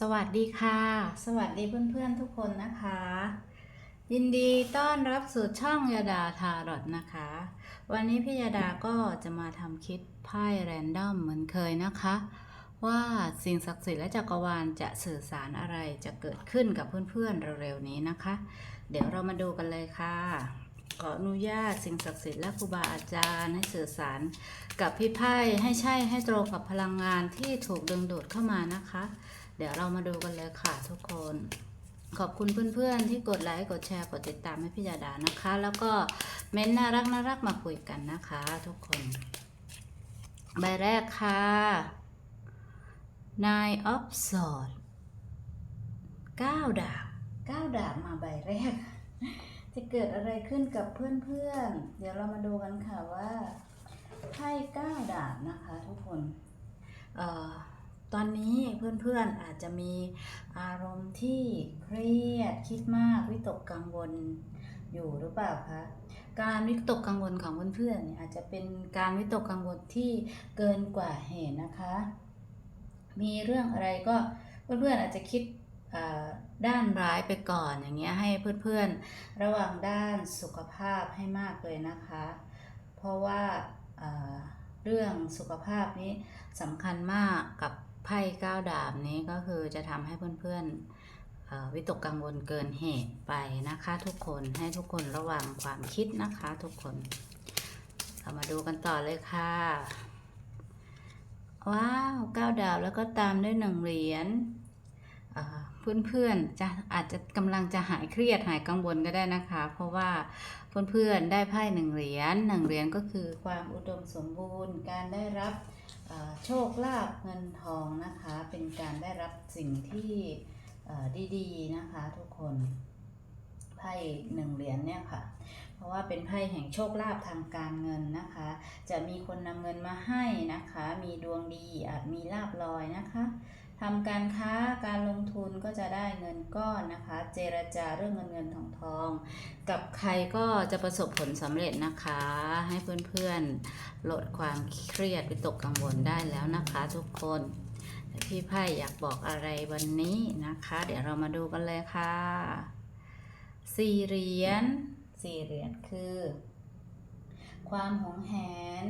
สวัสดีค่ะ สวัสดีเพื่อนๆทุกคนนะคะ ยินดีต้อนรับสู่ช่องยาดาทารอดนะคะ วันนี้พี่ยาดาก็จะมาทำคลิปไพ่แรนดอมเหมือนเคยนะคะ ว่าสิ่งศักดิ์สิทธิ์และจักรวาลจะสื่อสารอะไรจะเกิดขึ้นกับเพื่อนๆเร็วๆนี้นะคะ เดี๋ยวเรามาดูกันเลยค่ะขออนุญาตสิ่งศักดิ์สิทธิ์และครูบาอาจารย์ให้สื่อสาร กับพี่ไพ่ให้ใช่ให้ตรงกับพลังงานที่ถูกดึงดูดเข้ามานะคะ เดี๋ยวเรามาดูกันเลยค่ะทุกคน ขอบคุณเพื่อนๆที่กดไลค์กดแชร์กดติดตามให้พี่ยาดานะคะ แล้วก็เม้นต์น่ารักน่ารักมาคุยกันนะคะ ทุกคน ใบแรกค่ะ Nine of Swords ก้าวดาบก้าวดาบมาใบแรก จะเกิดอะไรขึ้นกับเพื่อนๆ เดี๋ยวเรามาดูกันค่ะว่าไพ่ก้าวดาบนะคะทุกคน เอ่อ ตอนนี้เพื่อนๆอาจจะมีอารมณ์ที่เครียดคิดมากวิตกกังวลอยู่หรือเปล่าคะการวิตกกังวลของเพื่อนๆเนี่ยอาจจะเป็นการวิตกกังวลที่เกินกว่าเหตุนะคะ มีเรื่องอะไรก็เพื่อนๆอาจจะคิดด้านร้ายไปก่อนอย่างเงี้ยให้เพื่อนๆระวังด้านสุขภาพให้มากเลยนะคะ เพราะว่าเรื่องสุขภาพนี้สำคัญมากกับ ไพ่ก้าวดาบนี้ก็คือจะทำให้เพื่อนๆวิตกกังวลเกินเหตุไปนะคะ ทุกคนให้ทุกคนระวังความคิดนะคะ ทุกคน เรามาดูกันต่อเลยค่ะ ว้าวเก้าดาวแล้วก็ตามด้วยหนึ่งเหรียญเพื่อนๆจะอาจจะกำลังจะหายเครียดหายกังวลก็ได้นะคะ เพราะว่าเพื่อนๆได้ไพ่หนึ่งเหรียญหนึ่งเหรียญก็คือความอุดมสมบูรณ์การได้รับ โชคลาภเงินทองนะคะ เป็นการได้รับสิ่งที่ดีๆนะคะทุกคนไพ่หนึ่งเหรียญเนี่ยค่ะ เพราะว่าเป็นไพ่แห่งโชคลาภทางการเงินนะคะ จะมีคนนำเงินมาให้นะคะ มีดวงดีอาจมีลาบลอยนะคะ ทำการค้าการลงทุนก็จะได้เงินก้อนนะคะ เจรจาเรื่องเงินเงินทองทอง กับใครก็จะประสบผลสำเร็จนะคะ ให้เพื่อนๆลดความเครียดวิตกกังวลได้แล้วนะคะทุกคนพี่ไพ่อยากบอกอะไรวันนี้นะคะ เดี๋ยวเรามาดูกันเลยค่ะสี่เหรียญสี่เหรียญคือ ความหงแหน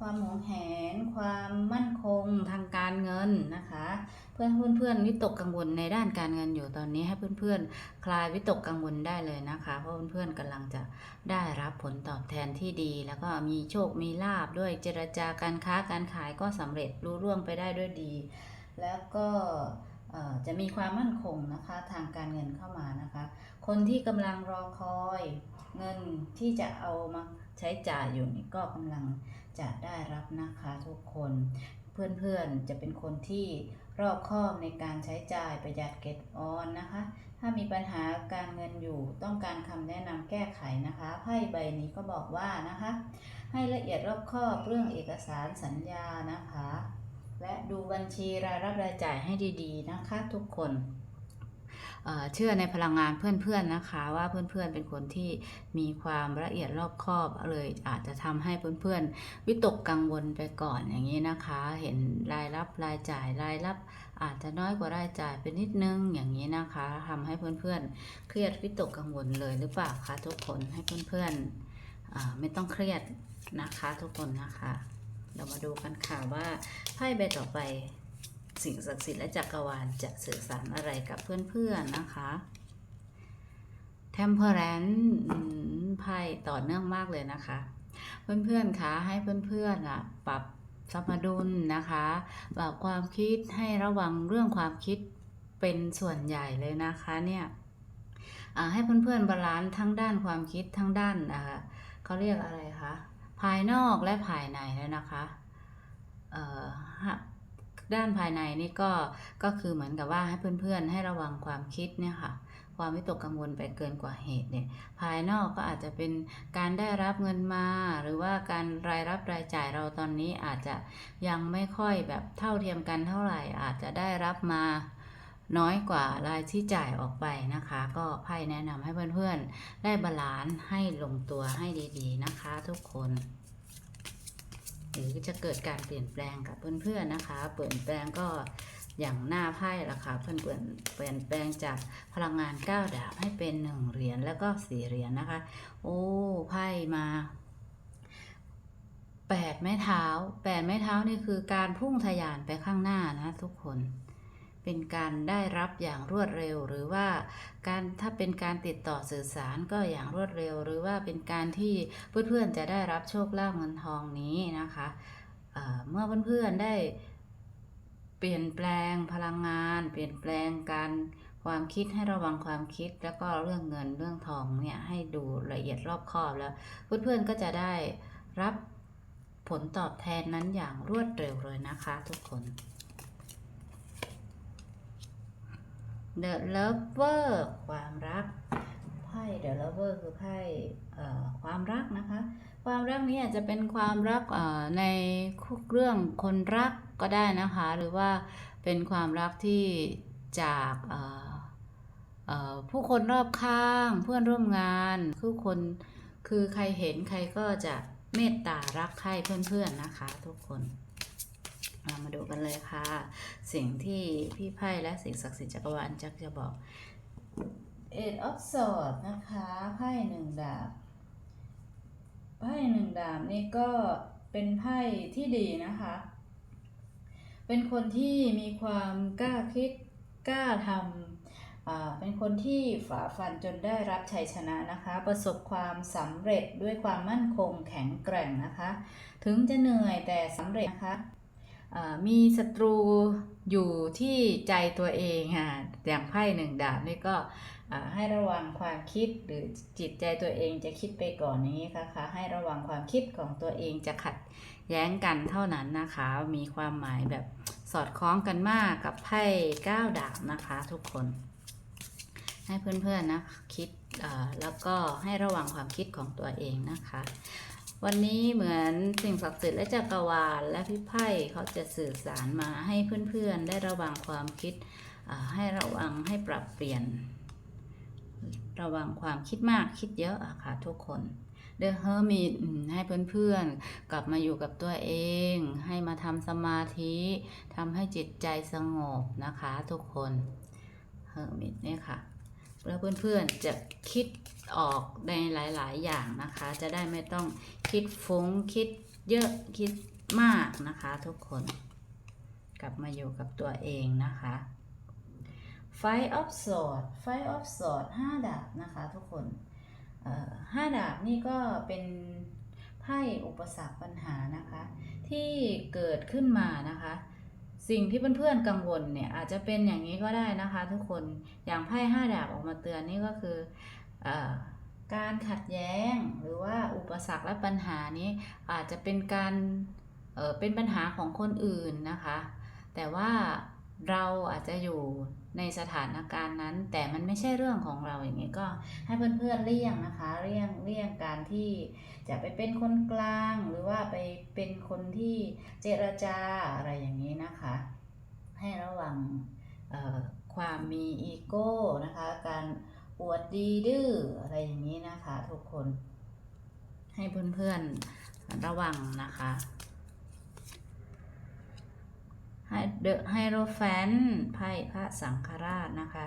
ความหวงแหน ความมั่นคงทางการเงินนะคะ เพื่อนเพื่อนวิตกกังวลในด้านการเงินอยู่ตอนนี้ให้เพื่อนๆคลายวิตกกังวลได้เลยนะคะ เพราะเพื่อนๆกำลังจะได้รับผลตอบแทนที่ดี แล้วก็มีโชคมีลาบด้วยเจรจาการค้าการขายก็สำเร็จรู้ร่วงไปได้ด้วยดี แล้วก็จะมีความมั่นคงนะคะทางการเงินเข้ามานะคะ คนที่กำลังรอคอยเงินที่จะเอามาใช้จ่ายอยู่นี่ก็กำลัง จะได้รับนะคะทุกคน เพื่อนๆจะเป็นคนที่รอบคอบในการใช้จ่ายประหยัดเก็บออนนะคะ ถ้ามีปัญหาการเงินอยู่ต้องการคำแนะนำแก้ไขนะคะไพ่ใบนี้ก็บอกว่านะคะ ให้ละเอียดรอบคอบเรื่องเอกสารสัญญานะคะ และดูบัญชีรายรับรายจ่ายให้ดีๆนะคะ ทุกคน เชื่อในพลังงานเพื่อนๆนะคะว่าเพื่อนๆเป็นคนที่มีความละเอียดรอบคอบเลยอาจจะทำให้เพื่อนๆ วิตกกังวลไปก่อนอย่างนี้นะคะ เห็นรายรับรายจ่ายรายรับอาจจะน้อยกว่ารายจ่ายไปนิดนึงอย่างนี้นะคะทำให้เพื่อนๆ เครียดวิตกกังวลเลยหรือเปล่าคะทุกคนให้เพื่อนๆไม่ต้องเครียดนะคะทุกคนนะคะ เรามาดูกันค่ะว่าไพ่ใบต่อไป สิ่งศักดิ์สิทธิ์และจักรวาลจะสื่อสารอะไรกับเพื่อนๆนะคะ Temperance ไพ่ต่อเนื่องมากเลยนะคะ เพื่อนๆคะให้เพื่อนๆอะปรับสมดุลนะคะปรับความคิดให้ระวังเรื่องความคิดเป็นส่วนใหญ่เลยนะคะเนี่ยให้เพื่อนๆบาลานซ์ทั้งด้านความคิดทั้งด้านอ่าเขาเรียกอะไรคะภายนอกและภายในเลยนะคะ ด้านภายในนี่ก็ก็คือเหมือนกับว่าให้เพื่อนๆ ให้ระวังความคิดเนี่ยค่ะความวิตกกังวลไปเกินกว่าเหตุเนี่ยภายนอกก็อาจจะเป็นการได้รับเงินมา หรือว่าการรายรับรายจ่ายเราตอนนี้อาจจะยังไม่ค่อยแบบเท่าเทียมกันเท่าไหร่ อาจจะได้รับมาน้อยกว่ารายที่จ่ายออกไปนะคะ ก็ไพ่แนะนำให้เพื่อนๆ ได้บาลานซ์ให้ลงตัวให้ดีๆนะคะทุกคน หรือจะเกิดการเปลี่ยนแปลงกับเพื่อนๆนะคะ เปลี่ยนแปลงก็อย่างหน้าไพ่ละค่ะเพื่อนเปลี่ยนเปลี่ยนแปลงจากพลังงาน9ดาบให้เป็น1เหรียญแล้วก็4เหรียญนะคะ โอ้ไพ่มาแปดไม้เท้าแปดไม้เท้านี่คือการพุ่งทะยานไปข้างหน้านะทุกคน เป็นการได้รับอย่างรวดเร็ว หรือว่าการถ้าเป็นการติดต่อสื่อสารก็อย่างรวดเร็ว หรือว่าเป็นการที่เพื่อนๆจะได้รับโชคลาภเงินทองนี้นะคะเเมื่อเพื่อนๆได้เปลี่ยนแปลงพลังงาน เปลี่ยนแปลงการความคิดให้ระวังความคิดแล้วก็เรื่องเงินเรื่องทองเนี่ยให้ดูละเอียดรอบคอบแล้วเพื่อนๆก็จะได้รับผลตอบแทนนั้นอย่างรวดเร็วเลยนะคะ ทุกคน The Lover ความรักไพ่ The Lover คือไพ่ความรักนะคะ ความรักนี้อาจจะเป็นความรักในเรื่องคนรักก็ได้นะคะ หรือว่าเป็นความรักที่จากผู้คนรอบข้างเพื่อนร่วมงานคือคนคือใครเห็นใครก็จะเมตตารักใครเพื่อนๆนะคะ ทุกคน เอามาดูกันเลยค่ะ สิ่งที่พี่ไพ่และสิ่งศักดิ์สิทธิ์จักรวาลจักจะบอก Eight of Swords นะคะไพ่หนึ่งดาบไพ่หนึ่งดาบนี่ก็เป็นไพ่ที่ดีนะคะ เป็นคนที่มีความกล้าคิดกล้าทำเป็นคนที่ฝ่าฟันจนได้รับชัยชนะนะคะ ประสบความสำเร็จด้วยความมั่นคงแข็งแกร่งนะคะ ถึงจะเหนื่อยแต่สำเร็จนะคะ มีศัตรูอยู่ที่ใจตัวเองค่ะอย่างไพ่หนึ่งดาบนี่ก็ให้ระวังความคิดหรือจิตใจตัวเองจะคิดไปก่อนอย่างนี้ค่ะให้ระวังความคิดของตัวเองจะขัดแย้งกันเท่านั้นนะคะ มีความหมายแบบสอดคล้องกันมากกับไพ่ก้าวดาบนะคะทุกคน ให้เพื่อนๆนะคิดแล้วก็ให้ระวังความคิดของตัวเองนะคะ วันนี้เหมือนสิ่งศักดิ์สิทธิ์และจักรวาลและพี่ไพ่เขาจะสื่อสารมาให้เพื่อนๆ ได้ระวังความคิดให้ระวังให้ปรับเปลี่ยน ระวังความคิดมากคิดเยอะอะค่ะทุกคน The Hermit อืมให้เพื่อนๆ กลับมาอยู่กับตัวเอง ให้มาทำสมาธิทำให้จิตใจสงบนะคะทุกคน Hermit เนี่ยค่ะ แล้วเพื่อนๆจะคิดออกในหลายๆ อย่างนะคะ จะได้ไม่ต้องคิดฟุ้งคิดเยอะคิดมากนะคะทุกคนกลับมาอยู่กับตัวเองนะคะ Five of Swords Five of Swords ห้าดาบนะคะทุกคนห้าดาบนี่ก็เป็นไพ่อุปสรรคปัญหานะคะ ที่เกิดขึ้นมานะคะ สิ่งที่เพื่อนๆกังวลเนี่ยอาจจะเป็นอย่างนี้ก็ได้นะคะทุกคนอย่างไพ่ห้าดาบออกมาเตือนนี่ก็คือออการขัดแย้งหรือว่าอุปสรรคและปัญหานี้อาจจะเป็นการเออเป็นปัญหาของคนอื่นนะคะ แต่ว่าเราอาจจะอยู่ ในสถานการณ์นั้น แต่มันไม่ใช่เรื่องของเราอย่างนี้ก็ให้เพื่อนๆเลี่ยงนะคะเลี่ยงเลี่ยงการที่จะไปเป็นคนกลาง หรือว่าไปเป็นคนที่เจรจาอะไรอย่างนี้นะคะ ให้ระวังความมีอีโก้นะคะการอวดดีดื้ออะไรอย่างนี้นะคะ ทุกคนให้เพื่อนๆระวังนะคะ ไฮโรแฟนไพ่พระสังฆราชนะคะ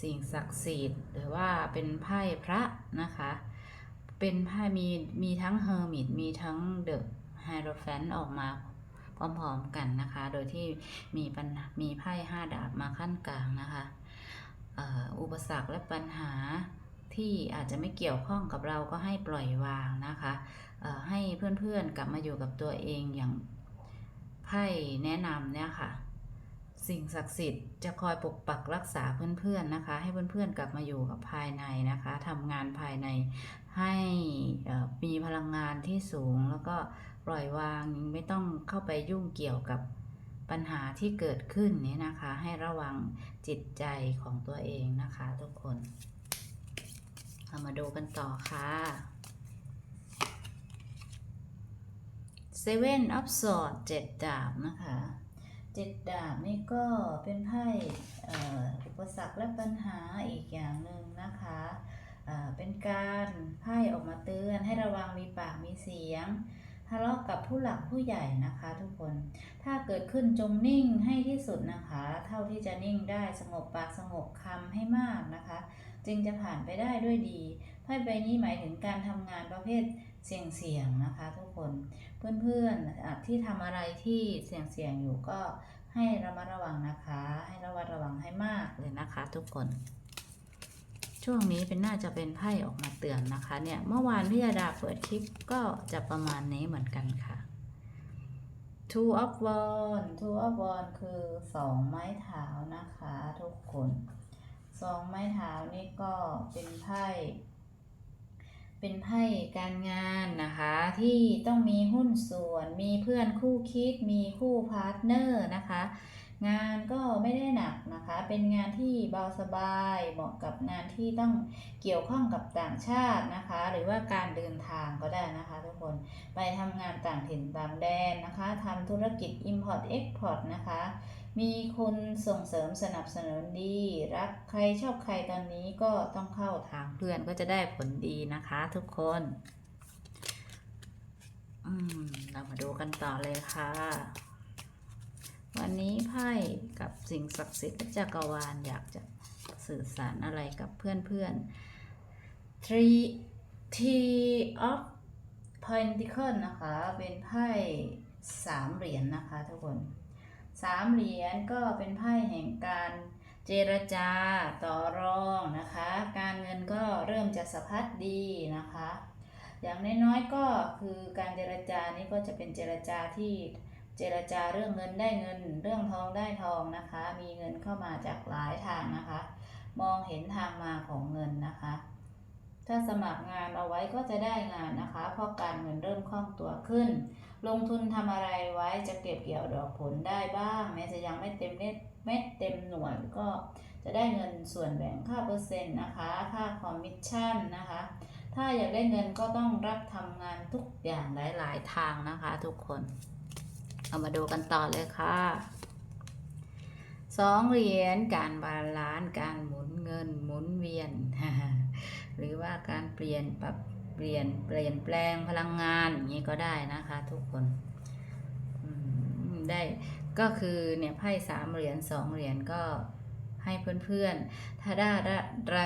สิ่งศักดิ์สิทธิ์หรือว่าเป็นไพ่พระนะคะ เป็นไพ่มีมีทั้งเฮอร์มิตมีทั้งเดอะไฮโรแฟนออกมาพร้อมๆกันนะคะ โดยที่มีปัญมีไพ่ห้าดาบมาขั้นกลางนะคะอุปสรรคและปัญหาที่อาจจะไม่เกี่ยวข้องกับเราก็ให้ปล่อยวางนะคะให้เพื่อนๆกลับมาอยู่กับตัวเองอย่าง ไพ่แนะนำเนี่ยค่ะ สิ่งศักดิ์สิทธิ์จะคอยปกปักรักษาเพื่อนๆนะคะ ให้เพื่อนๆกลับมาอยู่กับภายในนะคะทำงานภายในให้มีพลังงานที่สูงแล้วก็ปล่อยวางไม่ต้องเข้าไปยุ่งเกี่ยวกับปัญหาที่เกิดขึ้นนี้นะคะ ให้ระวังจิตใจของตัวเองนะคะ ทุกคน เอามาดูกันต่อค่ะ Seven of Swords เจ็ดดาบนะคะเจ็ดดาบนี่ก็เป็นไพ่อุปสรรคและปัญหาอีกอย่างหนึ่งนะคะเอ่อเป็นการไพ่ออกมาเตือนให้ระวังมีปากมีเสียงทะเลาะกับผู้หลักผู้ใหญ่นะคะทุกคน ถ้าเกิดขึ้นจงนิ่งให้ที่สุดนะคะ เท่าที่จะนิ่งได้สงบปากสงบคำให้มากนะคะ จึงจะผ่านไปได้ด้วยดีไพ่ใบนี้หมายถึงการทำงานประเภทเสี่ยงๆนะคะ ทุกคน เพื่อนๆที่ทำอะไรที่เสี่ยงๆอยู่ก็ให้ระมัดระวังนะคะ ให้ระมัดระวังให้มากเลยนะคะ ทุกคน ช่วงนี้เป็นน่าจะเป็นไพ่ออกมาเตือนนะคะ เนี่ย เมื่อวานพี่ยาดาเปิดคลิปก็จะประมาณนี้เหมือนกันค่ะ two of wand two of wand คือสองไม้เท้านะคะ ทุกคนสองไม้เท้านี่ก็เป็นไพ่ เป็นไพ่การงานนะคะที่ต้องมีหุ้นส่วน มีเพื่อนคู่คิด มีคู่พาร์ทเนอร์นะคะ งานก็ไม่ได้หนักนะคะ เป็นงานที่เบาสบายเหมาะกับงานที่ต้องเกี่ยวข้องกับต่างชาตินะคะ หรือว่าการเดินทางก็ได้นะคะทุกคนไปทำงานต่างถิ่นต่างแดนนะคะทำธุรกิจ Import Export นะคะ มีคนส่งเสริมสนับสนุนดี รักใครชอบใครตอนนี้ก็ต้องเข้าทางเพื่อนก็จะได้ผลดีนะคะทุกคนอืมเรามาดูกันต่อเลยค่ะ วันนี้ไพ่กับสิ่งศักดิ์สิทธิ์จักรวาลอยากจะสื่อสารอะไรกับเพื่อนๆ three three of pentacle นะคะ เป็นไพ่สามเหรียญนนะคะทุกคน สามเหรียญก็เป็นไพ่แห่งการเจรจาต่อรองนะคะ การเงินก็เริ่มจะสะพัดดีนะคะ อย่างน้อยๆก็คือการเจรจานี้ก็จะเป็นเจรจาที่เจรจาเรื่องเงินได้เงิน เรื่องทองได้ทองนะคะ มีเงินเข้ามาจากหลายทางนะคะ มองเห็นทางมาของเงินนะคะ ถ้าสมัครงานเอาไว้ก็จะได้งานนะคะ เพราะการเงินเริ่มคล่องตัวขึ้น ลงทุนทำอะไรไว้จะเก็บเกี่ยวดอกผลได้บ้าง แม้จะยังไม่เต็มเม็ดเม็ดเต็มหน่วยก็จะได้เงินส่วนแบ่งค่าเปอร์เซ็นต์นะคะ ค่าคอมมิชชั่นนะคะ ถ้าอยากได้เงินก็ต้องรับทำงานทุกอย่างหลาย ๆ ทางนะคะ ทุกคน เอามาดูกันต่อเลยค่ะสองเหรียญการบาลานซ์การหมุนเงินหมุนเวียน หรือว่าการเปลี่ยนปรับ เปลี่ยนเปลี่ยนแปลงพลังงานอย่างนี้ก็ได้นะคะทุกคนได้ก็คือเนี่ยไพ่สามเหรียญสองเหรียญก็ให้เพื่อนๆ ถ้าได้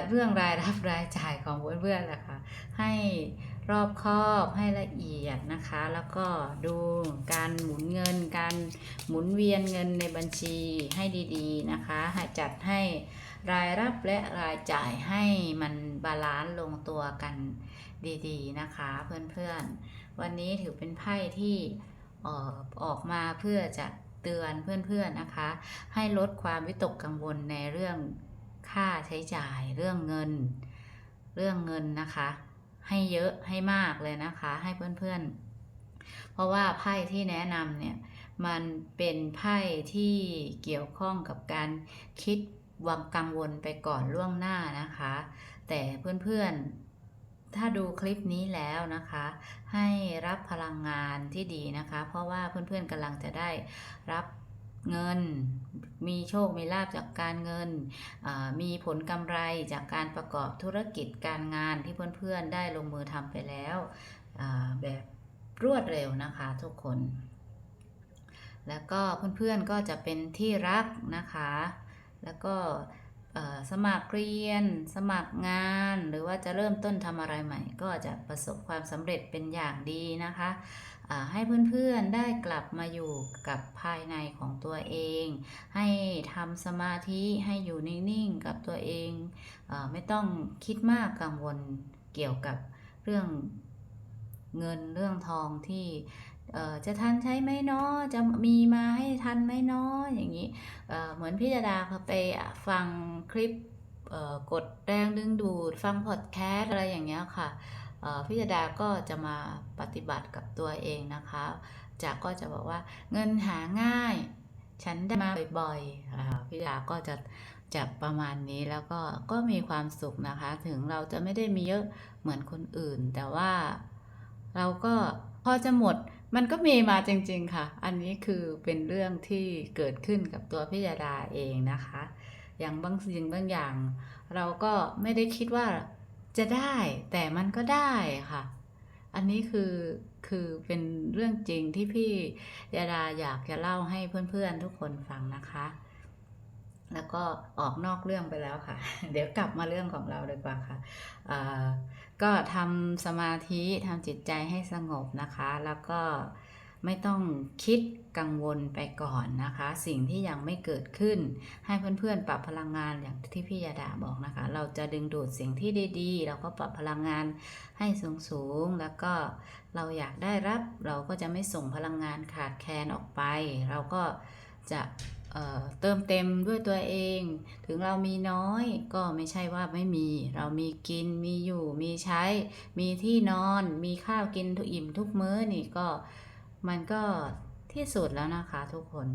เรื่องรายรับรายจ่ายของเพื่อนๆล่ะค่ะให้รอบคอบให้ละเอียดนะคะ แล้วก็ดูการหมุนเงิน การหมุนเวียนเงินในบัญชีให้ดีๆนะคะให้จัดให้รายรับและรายจ่ายให้มันบาลานซ์ลงตัวกัน ดีๆนะคะเพื่อนๆ วันนี้ถือเป็นไพ่ที่ออออกมาเพื่อจะเตือนเพื่อนๆนะคะ ให้ลดความวิตกกังวลในเรื่องค่าใช้จ่ายเรื่องเงิน เรื่องเงินนะคะ ให้เยอะให้มากเลยนะคะ ให้เพื่อนๆ เพราะว่าไพ่ที่แนะนำเนี่ยมันเป็นไพ่ที่เกี่ยวข้องกับการคิดวางกังวลไปก่อนล่วงหน้านะคะ แต่เพื่อนๆ ถ้าดูคลิปนี้แล้วนะคะ ให้รับพลังงานที่ดีนะคะ เพราะว่าเพื่อนๆกำลังจะได้รับเงิน มีโชค มีลาบจากการเงิน มีผลกำไรจากการประกอบธุรกิจการงานที่เพื่อนๆได้ลงมือทำไปแล้วแบบรวดเร็วนะคะทุกคน แล้วก็เพื่อนๆก็จะเป็นที่รักนะคะ แล้วก็ สมัครเรียน สมัครงาน หรือว่าจะเริ่มต้นทำอะไรใหม่ ก็จะประสบความสำเร็จเป็นอย่างดีนะคะให้เพื่อนๆได้กลับมาอยู่กับภายในของตัวเอง ให้ทำสมาธิให้อยู่นิ่งๆกับตัวเองอไม่ต้องคิดมากกังวลเกี่ยวกับเรื่องเงินเรื่องทองที่ เออจะทันใช้ไหมเนาะจะมีมาให้ทันไหมเนาะอย่างนี้เออเหมือนพี่จดาเขาไปฟังคลิปกดแรงดึงดูดฟังพอดแคสอะไรอย่างเงี้ยค่ะพี่จดาก็จะมาปฏิบัติกับตัวเองนะคะจากก็จะบอกว่าเงินหาง่าย ฉันได้มาบ่อยๆอ่าพี่ดาก็จะจะประมาณนี้แล้วก็ก็มีความสุขนะคะ ถึงเราจะไม่ได้มีเยอะเหมือนคนอื่น แต่ว่าเราก็พอจะหมด มันก็มีมาจริง ๆ ค่ะ อันนี้คือเป็นเรื่องที่เกิดขึ้นกับตัวพี่ยาดาเองนะคะ อย่างบางสิ่งบางอย่าง เราก็ไม่ได้คิดว่าจะได้แต่มันก็ได้ค่ะ อันนี้คือคือเป็นเรื่องจริงที่พี่ยาดาอยากจะเล่าให้เพื่อนๆทุกคนฟังนะคะ แล้วก็ออกนอกเรื่องไปแล้วค่ะ เดี๋ยวกลับมาเรื่องของเราดีกว่าค่ะก็ทำสมาธิทำจิตใจให้สงบนะคะ แล้วก็ไม่ต้องคิดกังวลไปก่อนนะคะ สิ่งที่ยังไม่เกิดขึ้น ให้เพื่อนๆ ปรับพลังงานอย่างที่พี่ยาดาบอกนะคะ เราจะดึงดูดสิ่งที่ดีๆ เราก็ปรับพลังงานให้สูงๆ แล้วก็เราอยากได้รับ เราก็จะไม่ส่งพลังงานขาดแคลนออกไป เราก็จะ เติมเต็มด้วยตัวเอง ถึงเรามีน้อยก็ไม่ใช่ว่าไม่มี เรามีกินมีอยู่มีใช้ มีที่นอน มีข้าวกินทุกอิ่มทุกมื้อนี่ก็มันก็ที่สุดแล้วนะคะทุกคน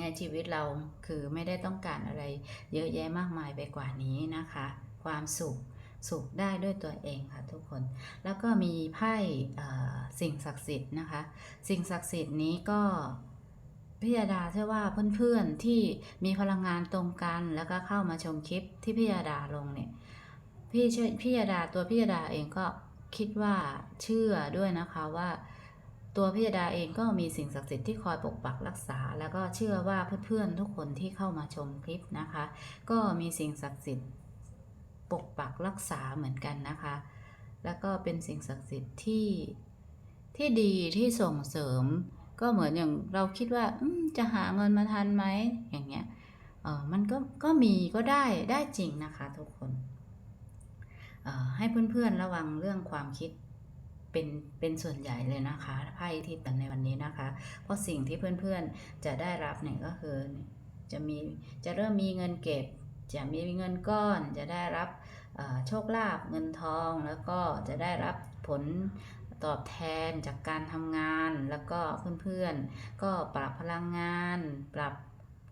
ในชีวิตเราคือไม่ได้ต้องการอะไรเยอะแยะมากมายไปกว่านี้นะคะ ความสุขสุขได้ด้วยตัวเองค่ะทุกคน แล้วก็มีไพ่สิ่งศักดิ์สิทธิ์นะคะ สิ่งศักดิ์สิทธิ์นี้ก็ พิยาดาเชื่อว่าเพื่อนๆที่มีพลังงานตรงกันแล้วก็เข้ามาชมคลิปที่พิยาดาลงเนี่ยพี่เชพิยาดาตัวพิยาดาเองก็คิดว่าเชื่อด้วยนะคะว่าตัวพิยดาเองก็มีสิ่งศักดิ์สิทธิ์ที่คอยปกปักรักษา แล้วก็เชื่อว่าเพื่อนๆทุกคนที่เข้ามาชมคลิปนะคะ ก็มีสิ่งศักดิ์สิทธิ์ปกปักรักษาเหมือนกันนะคะ แล้วก็เป็นสิ่งศักดิ์สิทธิ์ที่ที่ดีที่ส่งเสริม ก็เหมือนอย่างเราคิดว่าจะหาเงินมาทันไหมอย่างเงี้ยเออมันก็ก็มีก็ได้ได้จริงนะคะทุกคนเอ่อให้เพื่อนๆระวังเรื่องความคิดเป็นเป็นส่วนใหญ่เลยนะคะไพ่ที่ตันในวันนี้นะคะ เพราะสิ่งที่เพื่อนๆจะได้รับเนี่ยก็คือจะมีจะเริ่มมีเงินเก็บ จะมีเงินก้อน จะได้รับโชคลาภเงินทอง แล้วก็จะได้รับผล ตอบแทนจากการทำงานแล้วก็เพื่อนๆ ก็ปรับพลังงาน ปรับ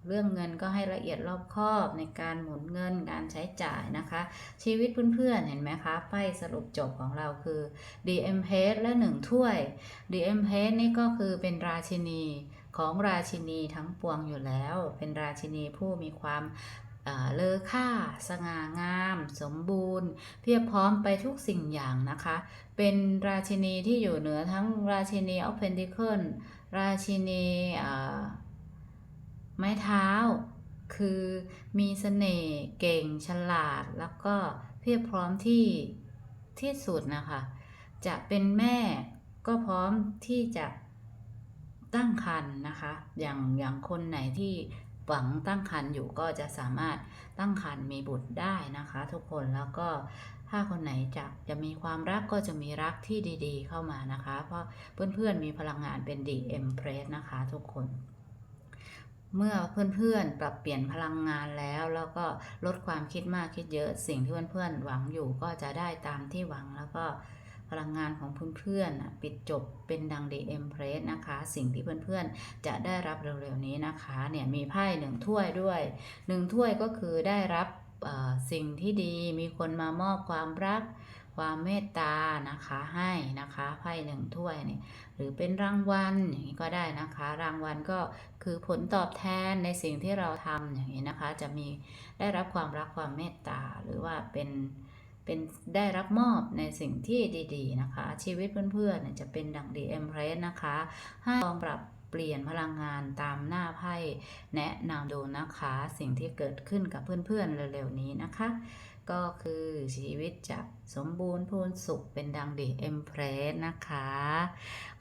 เรื่องเงินก็ให้ละเอียดรอบคอบในการหมุนเงินการใช้จ่ายนะคะ ชีวิตเพื่อนๆ เห็นไหมคะไพ่สรุปจบของเราคือ DM p a g e และ 1 ถ้วย DM p a g e นี่ก็คือเป็นราชินีของราชินีทั้งปวงอยู่แล้ว เป็นราชินีผู้มีความ เลอค่า สง่างาม สมบูรณ์ เพียบพร้อมไปทุกสิ่งอย่างนะคะ เป็นราชินีที่อยู่เหนือทั้งราชินี of Pentacle ราชินีไม้เท้า คือมีเสน่ห์เก่งฉลาด แล้วก็เพียบพร้อมที่ที่สุดนะคะ จะเป็นแม่ก็พร้อมที่จะตั้งครรภ์นะคะ อย่างอย่างคนไหนที่ หวังตั้งครรภ์อยู่ก็จะสามารถตั้งครรภ์มีบุตรได้นะคะ ทุกคนแล้วก็ถ้าคนไหนจะจะมีความรักก็จะมีรักที่ดีๆ เข้ามานะคะ เพราะเพื่อนๆมีพลังงานเป็น DM p r e s s นะคะทุกคนเมื่อเพื่อนๆ ปรับเปลี่ยนพลังงานแล้ว แล้วก็ลดความคิดมากคิดเยอะสิ่งที่เพื่อนๆ หวังอยู่ก็จะได้ตามที่หวังแล้วก็ พลังงานของเพื่อนๆปิดจบเป็นดัง DM p r e s s นะคะ สิ่งที่เพื่อนๆจะได้รับเร็วๆนี้นะคะเนี่ยมีไพ่หนึ่งถ้วยด้วยหนึ่งถ้วยก็คือได้รับสิ่งที่ดีมีคนมามอบความรักความเมตตานะคะให้นะคะไพ่หนึ่งถ้วยเนี่ยหรือเป็นรางวัลอย่างนี้ก็ได้นะคะ รางวัลก็คือผลตอบแทนในสิ่งที่เราทำอย่างนี้นะคะ จะมีได้รับความรักความเมตตาหรือว่าเป็น เป็นได้รับมอบในสิ่งที่ดีๆนะคะ ชีวิตเพื่อนๆจะเป็นดังดีเอ็มเพรสนะคะ ให้ลองปรับเปลี่ยนพลังงานตามหน้าไพ่แนะนำดูนะคะ สิ่งที่เกิดขึ้นกับเพื่อนๆเร็วๆนี้นะคะ ก็คือชีวิตจะสมบูรณ์พูนสุขเป็นดังดีเอ็มเพรสนะคะ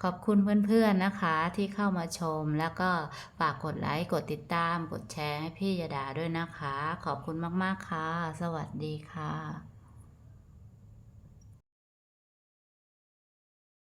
ขอบคุณเพื่อนๆนะคะที่เข้ามาชมแล้วก็ฝากกดไลค์กดติดตาม กดแชร์ให้พี่ยดาด้วยนะคะ ขอบคุณมากๆค่ะ สวัสดีค่ะ